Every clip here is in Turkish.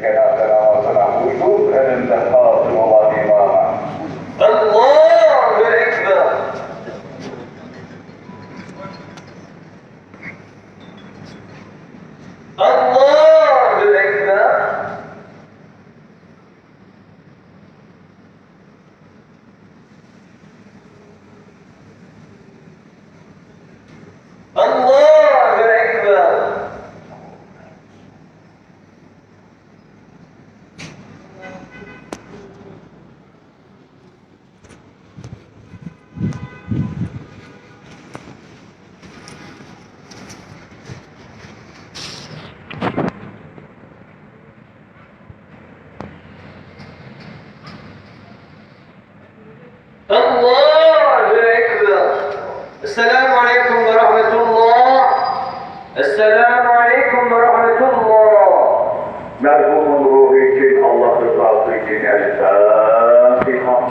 Kenapa-kenapa-kenapa itu Dan dapat mengobati mama Allah Allahu Ekber. Esselamu Aleyküm ve Rahmetullah. Esselamu Aleyküm ve Rahmetullah. Merhumun ruhu için Allah rızası için El Fatiha.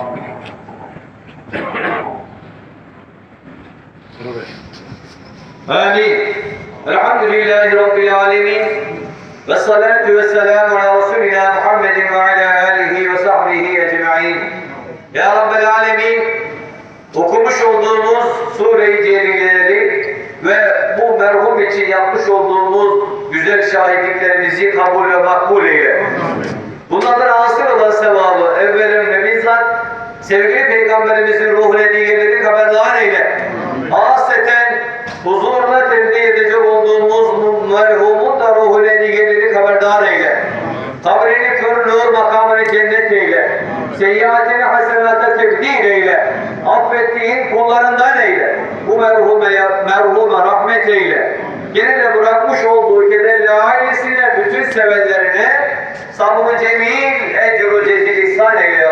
آمين الحمد لله رب العالمين والصلاة والسلام على رسولنا محمد وعلى آله وصحبه أجمعين Ya Rabbel Alemin okumuş olduğumuz Sure-i Celileleri ve bu merhum için yapmış olduğumuz güzel şahitliklerimizi kabul ve makbul eyle. Bunlardan hasıl olan sevabı evvelen ve bizzat sevgili Peygamberimizin ruhuna niyeleri haberdar eyle. Hasreten huzuruna tevdi edecek olduğumuz merhumun da ruhuna niyeleri haberdar eyle. Kabrini Seyyiatini hasenata tebdil eyle. Affettiğin kullarından eyle. Bu merhume, merhume rahmet eyle. Yine de bırakmış olduğu kederli ailesine, bütün sevenlerine sabrı cemil, ecru cezil ihsan eyle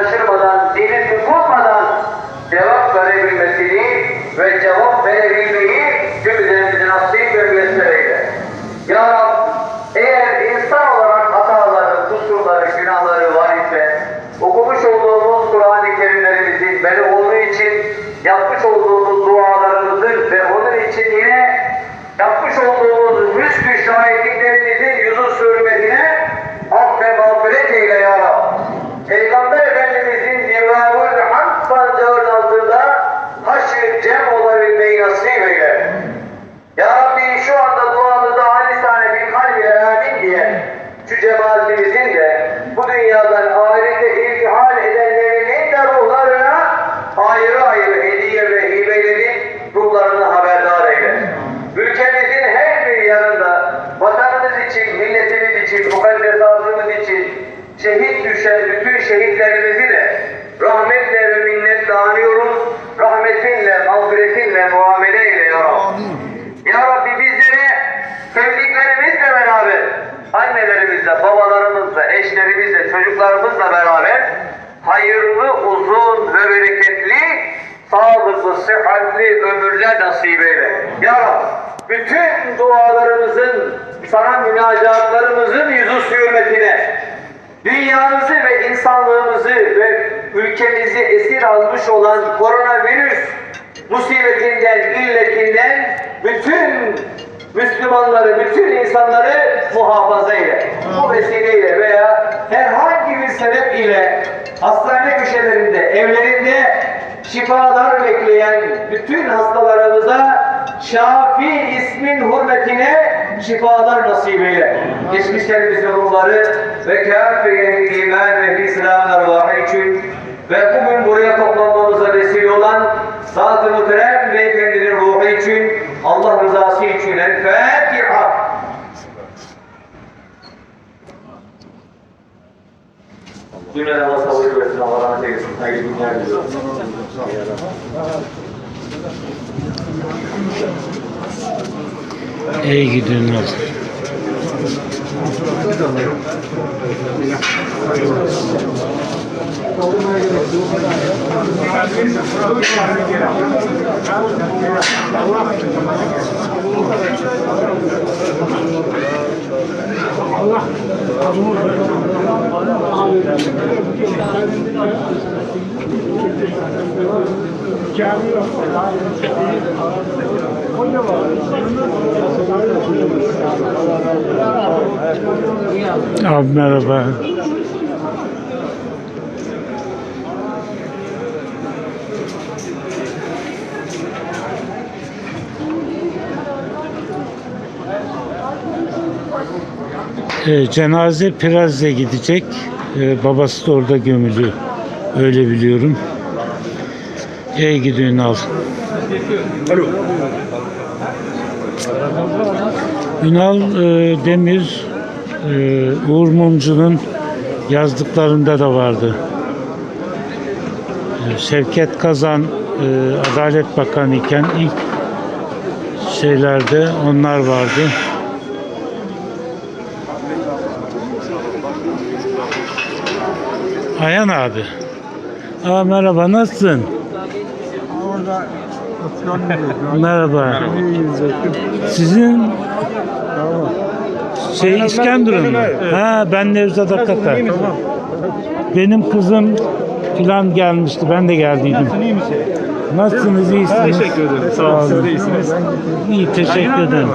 Narasimha Madan düşen bütün şehitlerimizi de rahmetle ve minnetle anıyoruz. Rahmetinle, mağfiretinle muamele eyle ya Rabbi. Ya Rabbi bizleri sevdiklerimizle beraber, annelerimizle, babalarımızla, eşlerimizle, çocuklarımızla beraber hayırlı, uzun ve bereketli, sağlıklı, sıhhatli ömürler nasip eyle. Ya Rabbi, bütün dualarımızın, sana münacatlarımızın yüzü hürmetine, dünyamızı ve insanlığımızı ve ülkemizi esir almış olan koronavirüs musibetinden, illetinden bütün Müslümanları, bütün insanları muhafaza eyle. Bu vesileyle veya herhangi bir sebep ile hastane köşelerinde, evlerinde şifalar bekleyen bütün hastalarımıza Şafi ismin hürmetine şifalar nasip eyle. Geçmişlerimizin ruhları ve kâfiyenin iman ve İslam'ın arvahı için ve bugün buraya toplanmamıza vesile olan Zat-ı Muhterem Beyefendinin ruhu için Allah rızası için El Fatiha. Allah sabır versin, Allah rahmet eylesin. Hayırlı. İyi gidiyorsunuz. Abi merhaba. Ee, cenaze Piraz'e gidecek. Ee, babası da orada gömülü. Öyle biliyorum. İyi gidiyorsun al. Ünal e, Demir e, Uğur Mumcu'nun yazdıklarında da vardı. E, Şevket Kazan e, Adalet Bakanı iken ilk şeylerde onlar vardı. Ayhan abi. Aa, merhaba nasılsın? Orada. Merhaba. Sizin şey İskenderun? Ha ben Nevzat Akata. Benim kızım filan gelmişti. Ben de geldiydim. Nasılsınız? iyisiniz? Teşekkür ederim. Sağ olun. Siz de iyisiniz. İyi teşekkür ederim.